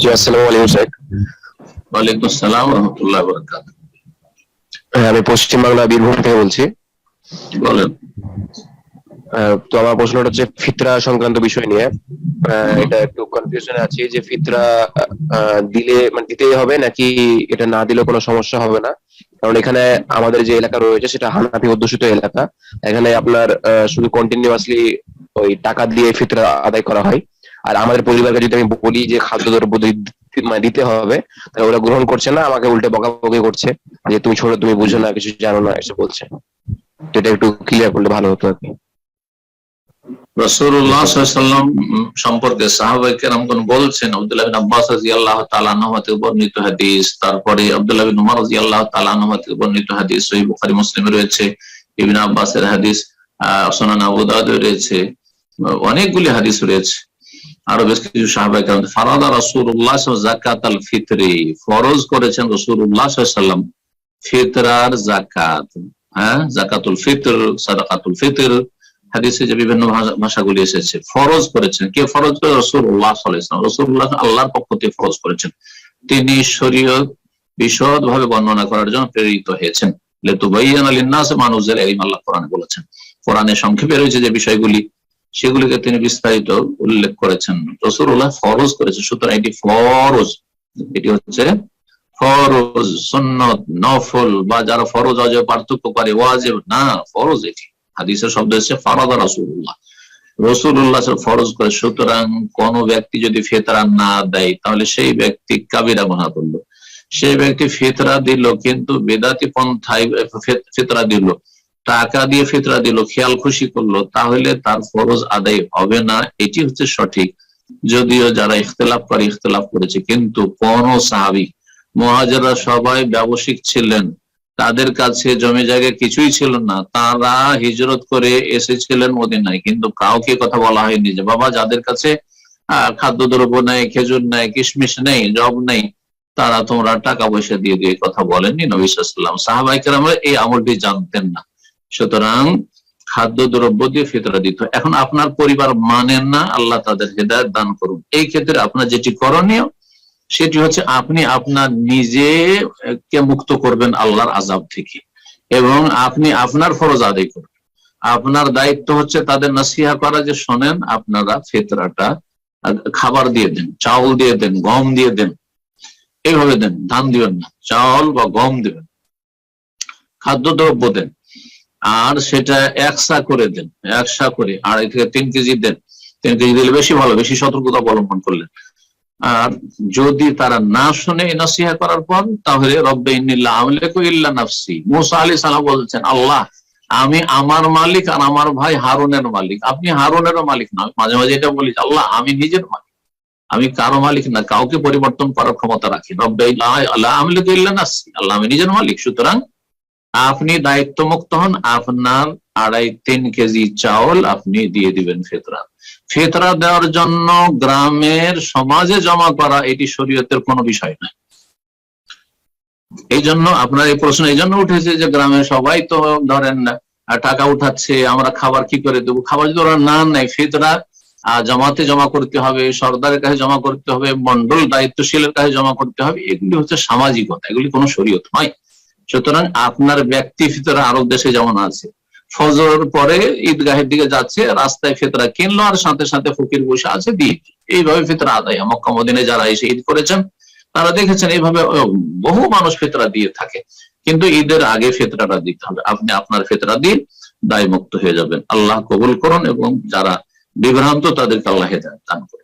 জি আসসালামু আলাইকুম শেখ। ওয়ালাইকুম আসসালাম রহমতুল্লাহ বরকাত হ্যাঁ, আমি পশ্চিমবাংলা বীরভূম থেকে বলছি। বলেন। তো আমার প্রশ্নটা হচ্ছে ফিতরা সংক্রান্ত বিষয় নিয়ে। এটা একটু কনফিউশনে আছি যে ফিতরা দিলে মানে দিতেই হবে নাকি এটা না দিলেও কোনো সমস্যা হবে না? কারণ এখানে আমাদের যে এলাকা রয়েছে সেটা হানাফি অধ্যুষিত এলাকা। এখানে আপনার শুধু কন্টিনিউয়াসলি ওই টাকা দিয়ে ফিতরা আদায় করা হয়। আর আমাদের পরিবারকে যদি আমি বলি যে খাদ্যদ্রব্য মানে দিতে হবে, তাহলে ওরা গ্রহণ করছে না, আমাকে উল্টে বকাবকি করছে যে তুমি ছোট তুমি বুঝো না, কিছু জানো না, এসব বলছে। এটা একটু ক্লিয়ার করলে ভালো হতো আর কি। রসুল্লাহ সাল্লাম সম্পর্কে সাহাবাই কেরামগণ বলছেন, আব্দুল্লাহ বিন আব্বাস রাজি আল্লাহ তালানহতে বর্ণিত হাদিস। তারপরে আব্দুল্লাহ বিন উমর রাজি আল্লাহ তালানহতে বর্ণিত হাদিস। সহি বুখারি, মুসলিমে রয়েছে। ইবিন আব্বাসের হাদিস সোনান আবুদাদ রয়েছে। অনেকগুলি হাদিস রয়েছে। আরও বেশ কিছু সাহাবাই কেরাম ফারাদা রসুল্লাহ জাকাত আল ফিতরি। ফরজ করেছেন রসুল্লাহ সাল্লাম ফিতরার জাকাত হ্যাঁ? জাকাতুল ফিতর, সাদাকাতুল ফিতর। হাদিসে যে বিভিন্ন ভাষাগুলি এসেছে, ফরজ করেছেন। কে ফরজ করে? রসুল্লাহ সাল্লাম রসুল্লাহ আল্লাহর পক্ষ থেকে ফরজ করেছেন। তিনি শরীয়ত বিশদ ভাবে বর্ণনা করার জন্য প্রেরিত হয়েছেন। লেতু লেতুবাইয়ান আলিন্নাস এলিম আল্লাহ কোরআনে বলেছেন। কোরআনে সংক্ষেপে রয়েছে যে বিষয়গুলি সেগুলিকে তিনি বিস্তারিত উল্লেখ করেছেন। রসুল্লাহ ফরজ করেছেন, সুতরাং এটি ফরজ। এটি হচ্ছে ফরজ, সন্নত, নফল, বা যারা ফরজ, অজয় পার্থক্য করে ওয়াজেব না, ফরজ এটি। হাদিসের শব্দ হচ্ছে ফারাদা রাসুল্লাহ রসুল্লাহ ফরজ করে, সুতরাং কোন ব্যক্তি যদি ফেতরা না দেয়, তাহলে সেই ব্যক্তি কাবিরা গুণা করল। সেই ব্যক্তি ফেতরা দিল, কিন্তু বেদাতি পন্থায় ফেতরা দিল। টাকা দিয়ে ফেতরা দিল, খেয়াল খুশি করল, তাহলে তার ফরজ আদায় হবে না। এটি হচ্ছে সঠিক। যদিও যারা ইখতলাফ করে, ইখতলাফ করেছে, কিন্তু কোন সাহাবি, মহাজারা সবাই ব্যবসায়িক ছিলেন। তাদের কাছে জমি জায়গা কিছুই ছিল না। তারা হিজরত করে এসেছিলেন মদিনায়, কিন্তু কাউকে কথা বলা হয়নি যে, বাবা, যাদের কাছে খাদ্যদ্রব্য নেই, খেজুর নেই, কিশমিশ নেই, জব নেই, তারা তোমরা টাকা পয়সা দিয়ে দিয়ে কথা বলেননি নবিসাম সাহাবাইকার আমরা এই আমলটি জানতেন না। সুতরাং খাদ্য দ্রব্য দিয়ে ফিতরা দিত এখন আপনার পরিবার মানেন না, আল্লাহ তাদের হেদায়ত দান করুন এই ক্ষেত্রে আপনার যেটি করণীয়, সেটি হচ্ছে আপনি আপনার নিজে, কে মুক্ত করবেন আল্লাহর আজাব থেকে। এবং আপনি আপনার ফরজ আদায় করবেন আপনার দায়িত্ব হচ্ছে তাদের নাসিহা করা যে শোনেন, আপনারা ফেতরাটা খাবার দিয়ে দেন, চাউল দিয়ে দেন, গম দিয়ে দেন। এইভাবে দেন, ধান দিবেন না, চাউল বা গম দিবেন। খাদ্য দ্রব্য দেন। আর সেটা একসা করে দেন, একসা করে। আড়াই থেকে তিন কেজি দেন। তিন কেজি দিলে বেশি ভালো, বেশি সতর্কতা অবলম্বন করলেন। আর যদি তারা না শুনে নসিহা করার পর, তাহলে রব্বে ইল্লা নাফসি। মুসা আলী সালাম বলছেন, আল্লাহ, আমি আমার মালিক আর আমার ভাই হারুনের মালিক। আপনি হারুনেরও মালিক না মাঝে মাঝে এটা বলি আল্লাহ, আমি নিজের মালিক। আমি কারও মালিক না, কাউকে পরিবর্তন করার ক্ষমতা রাখি। রব্বে আল্লাহ, আমি নিজের মালিক, সুতরাং আপনি দায়িত্ব মুক্ত হন, আপনার আড়াই তিন কেজি চাউল আপনি দিয়ে দিবেন ফেতরা। ফেতরা দেওয়ার জন্য গ্রামের সমাজে জমা করা এটি শরীয়তের কোনো বিষয় নয়। এই জন্য আপনার এই প্রশ্ন এই জন্য উঠেছে যে গ্রামের সবাই তো ধরেন টাকা উঠাচ্ছে, আমরা খাবার কি করে দেবো? খাবার যদি ওরা না নেয়, ফেতরা জমাতে জমা করতে হবে, সর্দারের কাছে জমা করতে হবে, মন্ডল দায়িত্বশীলের কাছে জমা করতে হবে, এগুলি হচ্ছে সামাজিকতা, এগুলি কোনো শরীয়ত নয়। সুতরাং আপনার ব্যক্তি ফিতরা আরব দেশে যেমন আছে। ফজর পরে ঈদগাহের দিকে যাচ্ছে, রাস্তায় ফেতরা কিনলো আর সাথে সাথে ফকির বসে আছে দিয়ে এইভাবে ফেতরা আদায়। মক্কা মদিনে যারা এসে ঈদ করেছেন, তারা দেখেছেন এইভাবে বহু মানুষ ফেতরা দিয়ে থাকে। কিন্তু ঈদের আগে ফেতরাটা দিতে হবে। আপনি আপনার ফেতরা দিন দায় মুক্ত হয়ে যাবেন। আল্লাহ কবুল করুন এবং যারা বিভ্রান্ত, তাদেরকে আল্লাহ দান করুন।